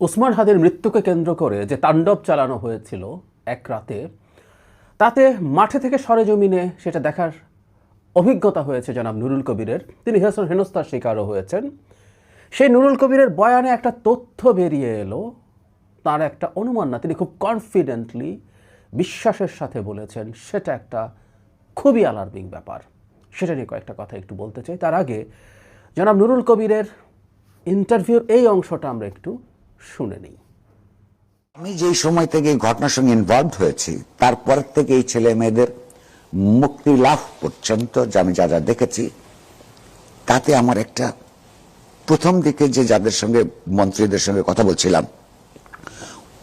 ওসমান হাদির মৃত্যুকে কেন্দ্র করে যে তাণ্ডব চালানো হয়েছিল এক রাতে, তাতে মাঠে থেকে সরেজমিনে সেটা দেখার অভিজ্ঞতা হয়েছে জনাব নুরুল কবিরের। তিনি হেসন হেনস্থার শিকারও হয়েছেন। সেই নুরুল কবিরের বয়ানে একটা তথ্য বেরিয়ে এলো। তার একটা অনুমান না, তিনি খুব কনফিডেন্টলি বিশ্বাসের সাথে বলেছেন, সেটা একটা খুবই অ্যালার্মিং ব্যাপার। সেটা নিয়ে কয়েকটা কথা একটু বলতে চাই। তার আগে, জনাব নুরুল কবিরের ইন্টারভিউর এই অংশটা আমরা একটু শুনে নিই। আমি যেই সময় থেকে এই ঘটনার সঙ্গে ইনভলভ হয়েছি, তারপর থেকে এই ছেলে মেয়েদের মুক্তি লাভ পর্যন্ত যে আমি যা যা দেখেছি, তাতে আমার একটা প্রথম দিকে যে যাদের সঙ্গে, মন্ত্রীদের সঙ্গে কথা বলছিলাম,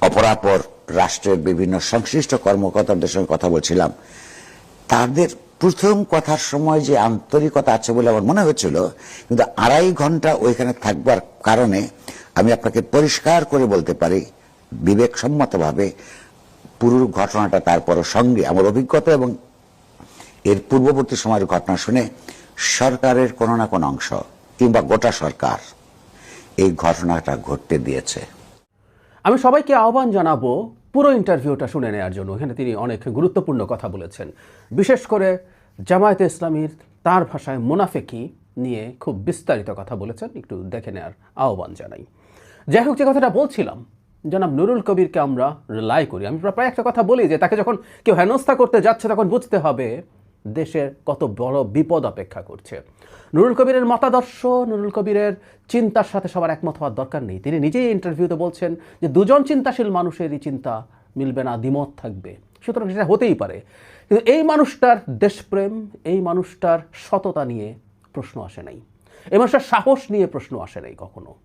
অপরাপর রাষ্ট্রের বিভিন্ন সংশ্লিষ্ট কর্মকর্তাদের সঙ্গে কথা বলছিলাম, তাদের প্রথম কথার সময় যে আন্তরিকতা আছে বলে আমার মনে হয়েছিল কিন্তু আড়াই ঘণ্টা ওইখানে থাকবার কারণে আমি আপনাকে পরিষ্কার করে বলতে পারি, বিবেকসম্মতভাবে পুরো ঘটনাটা তারপর সঙ্গে আমার অভিজ্ঞতা এবং এর পূর্ববর্তী সময়ের ঘটনা শুনে সরকারের কোনো না কোনো অংশ কিংবা গোটা সরকার এই ঘটনাটা ঘটতে দিয়েছে। আমি সবাইকে আহ্বান জানাব, পুরো ইন্টারভিউটা শুনে নেওয়ার জন্য। এখানে তিনি অনেক গুরুত্বপূর্ণ কথা বলেছেন। বিশেষ করে জামায়াতে ইসলামীর তার ভাষায় মুনাফেকি নিয়ে খুব বিস্তারিত কথা বলেছেন। একটু দেখে নেওয়ার আহ্বান জানাই। যাই হোক, যে কথাটা বলছিলাম, জনাব নুরুল কবিরকে আমরা রিলাই করি। আমি প্রায় একটা কথা বলি যে, তাকে যখন কেউ হেনস্থা করতে যাচ্ছে, তখন বুঝতে হবে দেশের কত বড় বিপদ অপেক্ষা করছে। নুরুল কবিরের মতাদর্শ, নুরুল কবিরের চিন্তার সাথে সবার একমত হওয়ার দরকার নেই। তিনি নিজেই ইন্টারভিউতে বলছেন যে, দুজন চিন্তাশীল মানুষেরই চিন্তা মিলবে না, দ্বিমত থাকবে। সুতরাং সেটা হতেই পারে। কিন্তু এই মানুষটার দেশপ্রেম, এই মানুষটার সততা নিয়ে প্রশ্ন আসে নাই। এই মানুষটার সাহস নিয়ে প্রশ্ন আসে নাই কখনো।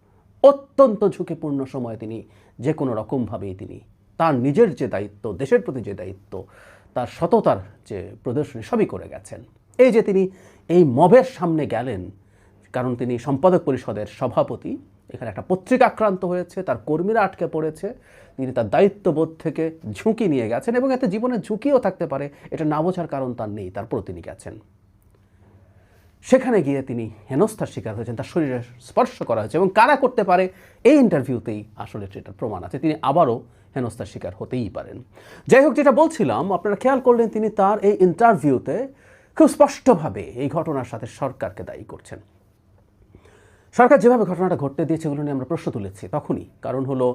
অত্যন্ত ঝুঁকিপূর্ণ সময় তিনি যে কোনো রকমভাবেই তিনি তার নিজের যে দায়িত্ব, দেশের প্রতি যে দায়িত্ব, তার সততার যে প্রদর্শনী সবই করে গেছেন। এই যে তিনি এই মবের সামনে গেলেন, কারণ তিনি সম্পাদক পরিষদের সভাপতি, এখানে একটা পত্রিকা আক্রান্ত হয়েছে, তার কর্মীরা আটকে পড়েছে, তিনি তার দায়িত্ববোধ থেকে ঝুঁকি নিয়ে গেছেন এবং এতে জীবনের ঝুঁকিও থাকতে পারে এটা না বোঝার কারণ তার নেই, তারপরও তিনি গেছেন। সেখানে গিয়ে তিনি হেনস্থার শিকার হয়েছেন, তার শরীরে স্পর্শ করা হয়েছে এবং কারা করতে পারে এই ইন্টারভিউতেই আসলে সেটার প্রমাণ আছে। তিনি আবারও হেনস্থার শিকার হতেই পারেন। যাই হোক, যেটা বলছিলাম, আপনারা খেয়াল করলেন তিনি তার এই ইন্টারভিউতে খুব স্পষ্টভাবে এই ঘটনার সাথে সরকারকে দায়ী করছেন। সরকার যেভাবে ঘটনাটা ঘটতে দিয়েছে, এগুলো নিয়ে আমরা প্রশ্ন তুলেছি তখনই। কারণ হলো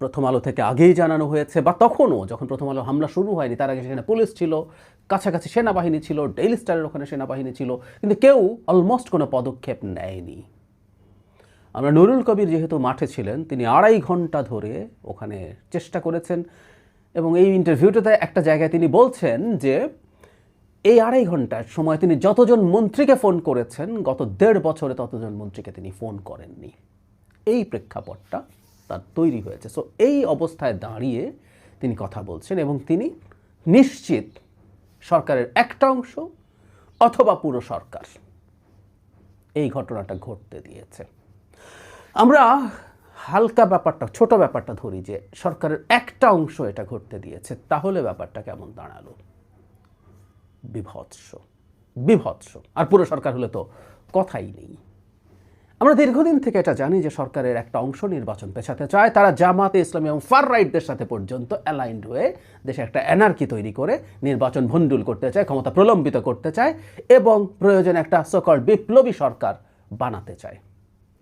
প্রথম আলো থেকে আগেই জানানো হয়েছে, বা তখনও যখন প্রথম আলো হামলা শুরু হয়নি, তার আগে সেখানে পুলিশ ছিল, কাছাকাছি সেনাবাহিনী ছিল ডেইলি স্টারের ওখানে সেনাবাহিনী ছিল, কিন্তু কেউ অলমোস্ট কোনো পদক্ষেপ নেয়নি। আমরা নুরুল কবির যেহেতু মাঠে ছিলেন, তিনি আড়াই ঘণ্টা ধরে ওখানে চেষ্টা করেছেন, এবং এই ইন্টারভিউটাতে একটা জায়গায় তিনি বলছেন যে, এই আড়াই ঘণ্টার সময় তিনি যতজন মন্ত্রীকে ফোন করেছেন, গত দেড় বছরে ততজন মন্ত্রীকে তিনি ফোন করেননি। এই প্রেক্ষাপটটা তার তৈরি হয়েছে। সো এই অবস্থায় দাঁড়িয়ে তিনি কথা বলছেন এবং তিনি নিশ্চিত সরকারের একটা অংশ অথবা পুরো সরকার এই ঘটনাটা ঘটতে দিয়েছে। আমরা হালকা ব্যাপারটা, ছোট ব্যাপারটা ধরি যে সরকারের একটা অংশ এটা ঘটতে দিয়েছে, তাহলে ব্যাপারটা কেমন দাঁড়াল? বিভৎস বিভৎস। আর পুরো সরকার হলে তো কথাই নেই। আমরা দীর্ঘদিন থেকে এটা জানি যে সরকারের একটা অংশ নির্বাচন পেছাতে চায়। তারা জামাতে ইসলামী এবং ফার রাইটদের সাথে পর্যন্ত অ্যালাইন্ড হয়ে দেশে একটা এনার্কি তৈরি করে নির্বাচন ভণ্ডুল করতে চায়, ক্ষমতা প্রলম্বিত করতে চায় এবং প্রয়োজনে একটা সকল বিপ্লবী সরকার বানাতে চায়।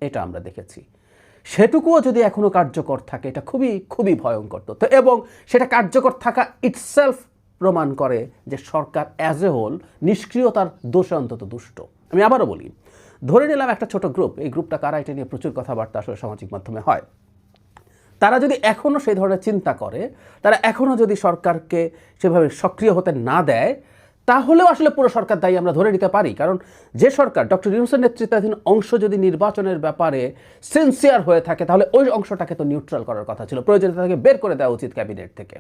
এটা আমরা দেখেছি। সেটুকুও যদি এখনও কার্যকর থাকে, এটা খুবই খুবই ভয়ঙ্কর তথ্য এবং সেটা কার্যকর থাকা ইটসেলফ প্রমাণ করে যে সরকার অ্যাজ এ হোল নিষ্ক্রিয়তার দোষে অন্তত দুষ্ট। আমি আবারও বলি ধরে নিলাম একটা ছোট গ্রুপ এই গ্রুপটা কারা, এটা নিয়ে প্রচুর কথাবার্তা আসলে সামাজিক মাধ্যমে হয়। তারা যদি এখনও সেই ধরনের চিন্তা করে, তারা এখনও যদি সরকারকে সেভাবে সক্রিয় হতে না দেয়, তাহলেও আসলে পুরো সরকার দায়ী আমরা ধরে নিতে পারি। কারণ যে সরকার, ডক্টর ইউনুসের নেতৃত্বাধীন অংশ যদি নির্বাচনের ব্যাপারে সিনসিয়ার হয়ে থাকে, তাহলে ওই অংশটাকে তো নিউট্রাল করার কথা ছিল। প্রয়োজনে তাকে বের করে দেওয়া উচিত ক্যাবিনেট থেকে।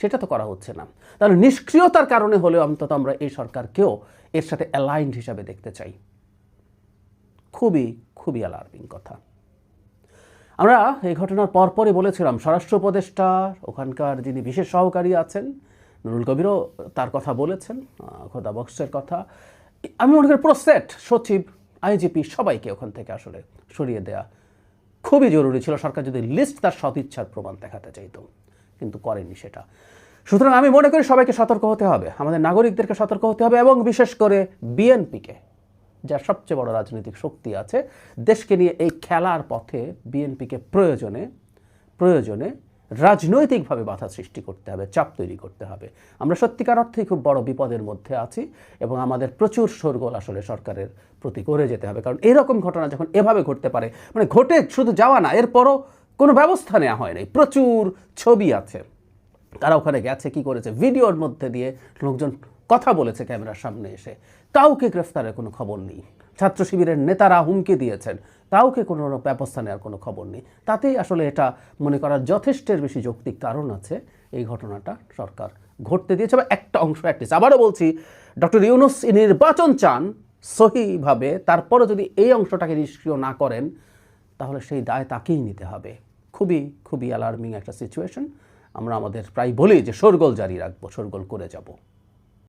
সেটা তো করা হচ্ছে না। তাহলে নিষ্ক্রিয়তার কারণে হলেও অন্তত আমরা এই সরকারকেও এর সাথে অ্যালাইন্ড হিসাবে দেখতে চাই। খুবই খুবই অ্যালার্মিং কথা। আমরা এই ঘটনার পরপরই বলেছিলাম, স্বরাষ্ট্র উপদেষ্টা, ওখানকার যিনি বিশেষ সহকারী আছেন, নুরুল কবিরও তার কথা বলেছেন খোদা বক্সের কথা। আমি মনে করি পুরো সেট সচিব আইজিপি সবাইকে ওখান থেকে আসলে সরিয়ে দেয়া খুবই জরুরি ছিল। সরকার যদি লিস্ট তার সদিচ্ছার প্রমাণ দেখাতে চাইতো, কিন্তু করেনি সেটা। সুতরাং আমি মনে করি সবাইকে সতর্ক হতে হবে, আমাদের নাগরিকদেরকে সতর্ক হতে হবে এবং বিশেষ করে বিএনপিকে যার সবচেয়ে বড় রাজনৈতিক শক্তি আছে, দেশকে নিয়ে এই খেলার পথে বিএনপিকে প্রয়োজনে প্রয়োজনে রাজনৈতিকভাবে বাধা সৃষ্টি করতে হবে, চাপ তৈরি করতে হবে। আমরা সত্যিকার অর্থেই খুব বড় বিপদের মধ্যে আছি এবং আমাদের প্রচুর শোরগোল আসলে সরকারের প্রতি করে যেতে হবে। কারণ এরকম ঘটনা যখন এভাবে ঘটতে পারে মানে ঘটে শুধু যাওয়া না, এরপরও কোনো ব্যবস্থা নেওয়া হয় নাই। প্রচুর ছবি আছে। তারা ওখানে গেছে, কি করেছে, ভিডিওর মধ্যে দিয়ে লোকজন কথা বলেছে ক্যামেরার সামনে এসে। কাউকে গ্রেফতারের কোনো খবর নেই। ছাত্র শিবিরের নেতারা হুমকি দিয়েছেন। কাউকে কোনো ব্যবস্থা নেওয়ার কোনো খবর নেই। তাতেই আসলে এটা মনে করার যথেষ্টের বেশি যৌক্তিক কারণ আছে এই ঘটনাটা সরকার ঘটতে দিয়েছে। বা একটা অংশ অ্যাটলিস্ট আবারও বলছি, ডক্টর ইউনুস নির্বাচন চান সহিভাবে। তারপরে যদি এই অংশটাকে নিষ্ক্রিয় না করেন, তাহলে সেই দায় তাকেই নিতে হবে। খুবই খুবই অ্যালার্মিং একটা সিচুয়েশন আমরা আমাদের প্রায় বলি যে, শোরগোল জারি রাখব, শোরগোল করে যাব।